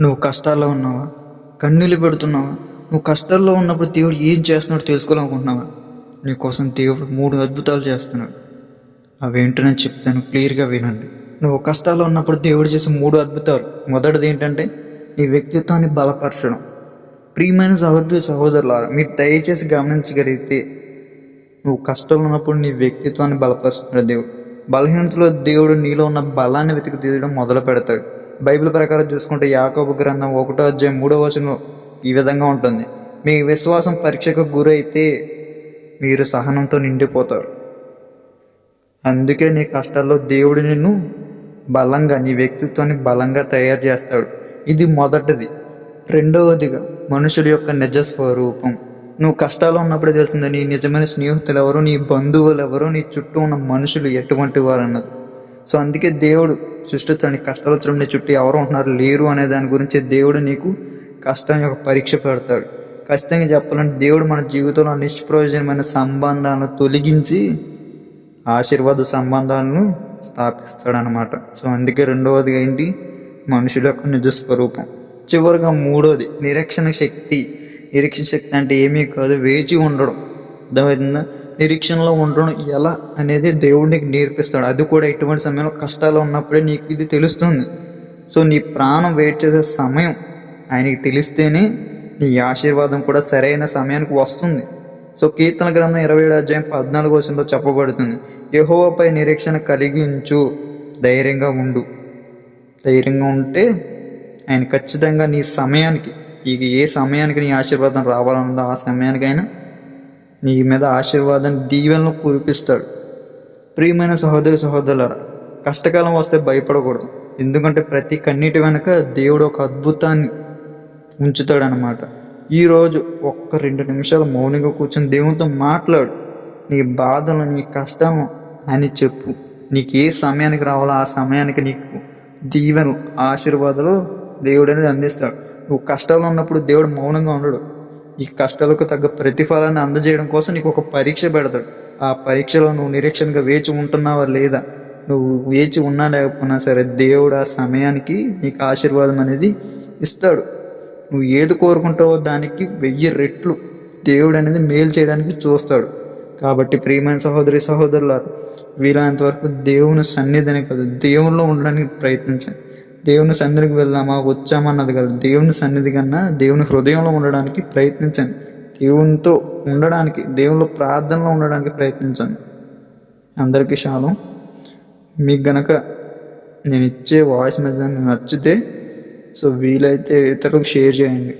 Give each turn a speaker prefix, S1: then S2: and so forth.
S1: నువ్వు కష్టాల్లో ఉన్నావా? కన్నీళ్ళు పెడుతున్నావా? నువ్వు కష్టాల్లో ఉన్నప్పుడు దేవుడు ఏం చేస్తున్నాడో తెలుసుకోవాలనుకుంటున్నావా? నీకోసం దేవుడు మూడు అద్భుతాలు చేస్తున్నాడు. అవేంటో నేను చెప్తాను క్లియర్గా వినండి. నువ్వు కష్టాల్లో ఉన్నప్పుడు దేవుడు చేసే మూడు అద్భుతాలు. మొదటిది ఏంటంటే నీ వ్యక్తిత్వాన్ని బలపరచడం. ప్రియమైన సహోదరి సహోదరులారా మీరు దయచేసి గమనించగలిగితే నువ్వు కష్టాలు ఉన్నప్పుడు నీ వ్యక్తిత్వాన్ని బలపరుస్తున్నాడు దేవుడు. బలహీనతలో దేవుడు నీలో ఉన్న బలాన్ని వెతికి తీయడం మొదలు పెడతాడు బైబిల్ ప్రకారం చూసుకుంటే యాకోబు గ్రంథం ఒకటో అధ్యాయం మూడో వచనం ఈ విధంగా ఉంటుంది. మీ విశ్వాసం పరీక్షకు గురైతే మీరు సహనంతో నిండిపోతారు. అందుకే నీ కష్టాల్లో దేవుడు నిన్ను బలంగా నీ వ్యక్తిత్వాన్ని బలంగా తయారు చేస్తాడు. ఇది మొదటిది. రెండవదిగా మనుషుల యొక్క నిజ స్వరూపం నువ్వు కష్టాల్లో ఉన్నప్పుడే తెలిసింది నీ నిజమైన స్నేహితులు ఎవరు నీ బంధువులు ఎవరు నీ చుట్టూ ఉన్న మనుషులు ఎటువంటి వారు అన్నది సో అందుకే దేవుడు సృష్టించండి కష్టాలు వచ్చినప్పుడు నీ చుట్టూ ఎవరు ఉంటున్నారు లేరు అనే దాని గురించి దేవుడు నీకు కష్టాన్ని ఒక పరీక్ష పెడతాడు. ఖచ్చితంగా చెప్పాలంటే దేవుడు మన జీవితంలో నిష్ప్రయోజనమైన సంబంధాలను తొలగించి ఆశీర్వాద సంబంధాలను స్థాపిస్తాడనమాట సో అందుకే రెండవది ఏంటి? మనుషుల యొక్క నిజ స్వరూపం. చివరిగా మూడోది నిరీక్షణ శక్తి. నిరీక్షణ శక్తి అంటే ఏమీ కాదు వేచి ఉండడం. అర్థమవుతుందా నిరీక్షణలో ఉండడం ఎలా అనేది దేవుడు నీకు నేర్పిస్తాడు. అది కూడా ఎటువంటి సమయంలో కష్టాలు ఉన్నప్పుడే నీకు ఇది తెలుస్తుంది. సో నీ ప్రాణం వెయిట్ చేసే సమయం ఆయనకి తెలిస్తేనే నీ ఆశీర్వాదం కూడా సరైన సమయానికి వస్తుంది. సో కీర్తన గ్రంథం ఇరవై ఏడు అధ్యాయం పద్నాలుగు వచనంలో చెప్పబడుతుంది. యెహోవాపై నిరీక్షణ కలిగించు ధైర్యంగా ఉండు. ధైర్యంగా ఉంటే ఆయన ఖచ్చితంగా నీ సమయానికి నీకు ఏ సమయానికి నీ ఆశీర్వాదం రావాలన్నదో ఆ సమయానికి ఆయన నీ మీద ఆశీర్వాదం దీవెనలు కురిపిస్తాడు. ప్రియమైన సహోదరి సహోదరులారా కష్టకాలం వస్తే భయపడకూడదు. ఎందుకంటే ప్రతి కన్నీటి వెనక దేవుడు ఒక అద్భుతాన్ని ఉంచుతాడనమాట ఈరోజు ఒక్క రెండు నిమిషాలు మౌనంగా కూర్చొని దేవునితో మాట్లాడు. నీ బాధలు నీ కష్టము అని చెప్పు. నీకు ఏ సమయానికి రావాలో ఆ సమయానికి నీకు దీవెనలు ఆశీర్వాదాలు దేవుడు అనేది అందిస్తాడు. నువ్వు కష్టాలు ఉన్నప్పుడు దేవుడు మౌనంగా ఉండడు. ఈ కష్టాలకు తగ్గ ప్రతిఫలాన్ని అందజేయడం కోసం నీకు ఒక పరీక్ష పెడతాడు. ఆ పరీక్షలో నువ్వు నిరీక్షణగా వేచి ఉంటున్నావా లేదా? నువ్వు వేచి ఉన్నా లేకపోయినా సరే దేవుడు ఆ సమయానికి నీకు ఆశీర్వాదం అనేది ఇస్తాడు. నువ్వు ఏది కోరుకుంటావో దానికి వెయ్యి రెట్లు దేవుడు అనేది మేలు చేయడానికి చూస్తాడు. కాబట్టి ప్రియమైన సహోదరి సహోదరులారు వీలైనంత వరకు దేవుని సన్నిధిని కాదు దేవుల్లో ఉండడానికి ప్రయత్నించండి. దేవుని సన్నిధికి వెళ్దామా వచ్చామన్నది కాదు. దేవుని సన్నిధి కన్నా దేవుని హృదయంలో ఉండడానికి ప్రయత్నించండి. దేవునితో ఉండడానికి దేవునిలో ప్రార్థనలో ఉండడానికి ప్రయత్నించండి. అందరికీ శాలం. మీకు గనక నేను ఇచ్చే వాయిస్ మెసేజ్ నచ్చితే సో వీలైతే ఇతరులకు షేర్ చేయండి.